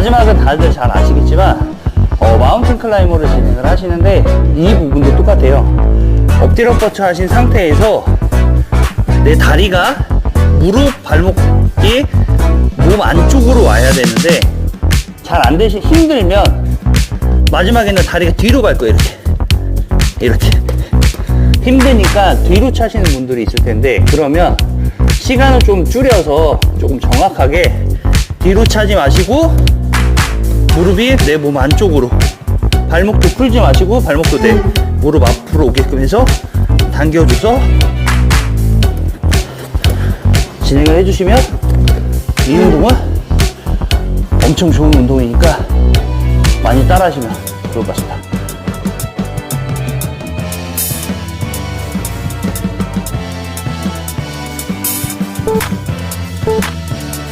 마지막은 다들 잘 아시겠지만 어, 마운틴 클라이머를 진행을 하시는데 이 부분도 똑같아요. 엎드려 뻗쳐 하신 상태에서 내 다리가 무릎 발목이 몸 안쪽으로 와야 되는데 잘 안 되시 힘들면 마지막에는 다리가 뒤로 갈 거예요 이렇게 이렇게 힘드니까 뒤로 차시는 분들이 있을 텐데 그러면 시간을 좀 줄여서 조금 정확하게 뒤로 차지 마시고 무릎이 내 몸 안쪽으로 발목도 풀지 마시고 발목도 내 무릎 앞으로 오게끔 해서 당겨줘서 진행을 해주시면 이 운동은 엄청 좋은 운동이니까 많이 따라하시면 좋을 것 같습니다. 음.